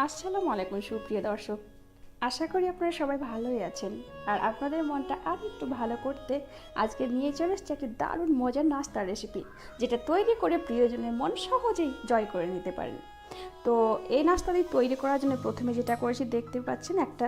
আসসালামু আলাইকুম, সুপ্রিয় দর্শক। আশা করি আপনারা সবাই ভালোই আছেন। আর আপনাদের মনটা আরও একটু ভালো করতে আজকে নিয়ে চলে এসেছি একটি দারুণ মজার নাস্তার রেসিপি যেটা তৈরি করে প্রিয়জনের মন সহজেই জয় করে নিতে পারেন। তো এই নাস্তাটি তৈরি করার জন্য প্রথমে যেটা করেছি, দেখতে পাচ্ছেন একটা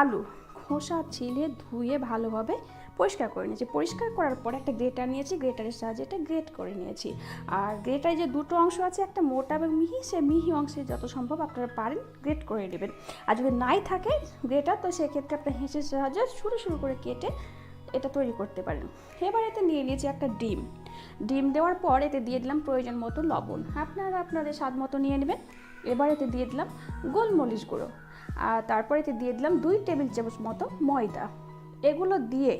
আলু, খোসা ছিলে ধুয়ে ভালোভাবে পরিষ্কার করে নিয়েছি। পরিষ্কার করার পর একটা গ্রেটার নিয়েছি, গ্রেটারের সাহায্যে এটা গ্রেট করে নিয়েছি। আর গ্রেটারে যে দুটো অংশ আছে, একটা মোটা এবং মিহি, সে মিহি অংশে যত সম্ভব আপনারা পারেন গ্রেট করে নেবেন। আর যদি নাই থাকে গ্রেটার, তো সেক্ষেত্রে আপনার হেঁচের সাহায্যে শুরু শুরু করে কেটে এটা তৈরি করতে পারেন। এবার এতে নিয়ে নিয়েছি একটা ডিম। ডিম দেওয়ার পর এতে দিয়ে দিলাম প্রয়োজন মতো লবণ। আপনারা আপনাদের স্বাদ মতো নিয়ে নেবেন। এবার এতে দিয়ে দিলাম গোলমরিচ গুঁড়ো। আর তারপর এতে দিয়ে দিলাম দুই টেবিল চামচ মতো ময়দা। এগুলো দিয়ে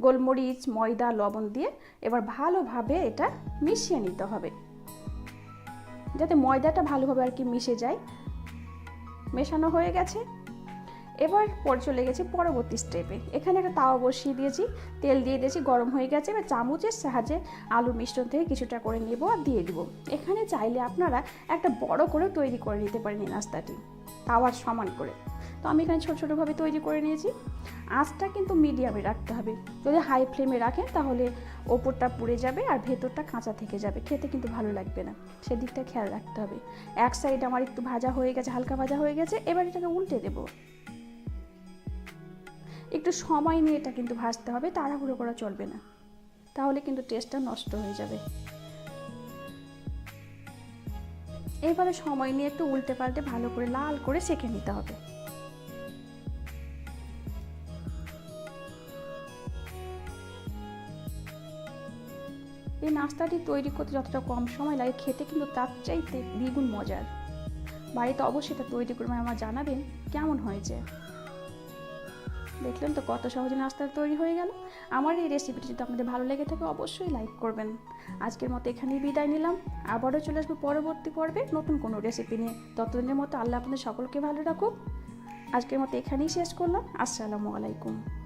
গোলমরিচ, ময়দা, লবণ দিয়ে এবার ভালোভাবে এটা মিশিয়ে নিতে হবে। যাতে ময়দাটা ভালোভাবে আর কি মিশে যায়। মেশানো হয়ে গেছে। এবার পরে চলে গেছি পরবর্তী স্টেপে এখানে একটা তাওয়া বসিয়ে দিয়েছি, তেল দিয়ে দিয়েছি, গরম হয়ে গেছে। এবার চামচের সাহায্যে আলু মিশ্রণ থেকে কিছুটা করে নেব আর দিয়ে দিব। এখানে চাইলে আপনারা একটা বড় করে তৈরি করে নিতে পারেন এই নাস্তাটি, তাওয়ার সমান করে। তো আমি এখানে ছোটো ছোটোভাবে তৈরি করে নিয়েছি। আঁচটা কিন্তু মিডিয়ামে রাখতে হবে। যদি হাই ফ্লেমে রাখেন তাহলে ওপরটা পুড়ে যাবে আর ভেতরটা কাঁচা থেকে যাবে। খেতে কিন্তু ভালো লাগবে না। সেদিকটা খেয়াল রাখতে হবে। এক সাইড আমার একটু ভাজা হয়ে গেছে, হালকা ভাজা হয়ে গেছে। এবার এটাকে উল্টে দেবো। একটু সময় নিয়ে এটা কিন্তু ভাজতে হবে, তাড়াহুড়ো করা চলবে না। তাহলে কিন্তু টেস্টটা নষ্ট হয়ে যাবে। এবারে সময় নিয়ে একটু উল্টে পাল্টে ভালো করে লাল করে সেঁকে নিতে হবে। এই নাস্তাটি তৈরি করতে যতটা কম সময় লাগে, খেতে কিন্তু তার চাইতে দ্বিগুণ মজার। বাড়িতে অবশ্যই এটা তৈরি করবেন, আমার জানাবেন কেমন হয়েছে। দেখলেন তো কত সহজে নাস্তা তৈরি হয়ে গেল। আমার এই রেসিপিটি যদি আপনাদের ভালো লেগে থাকে অবশ্যই লাইক করবেন। আজকের মতো এখানেই বিদায় নিলাম। আবারও চলে আসব পরবর্তী পর্বে নতুন কোনো রেসিপি নিয়ে। ততদিনের মতো আল্লাহ আপনাদের সকলকে ভালো রাখুক। আজকের মতো এখানেই শেষ করলাম। আসসালামু আলাইকুম।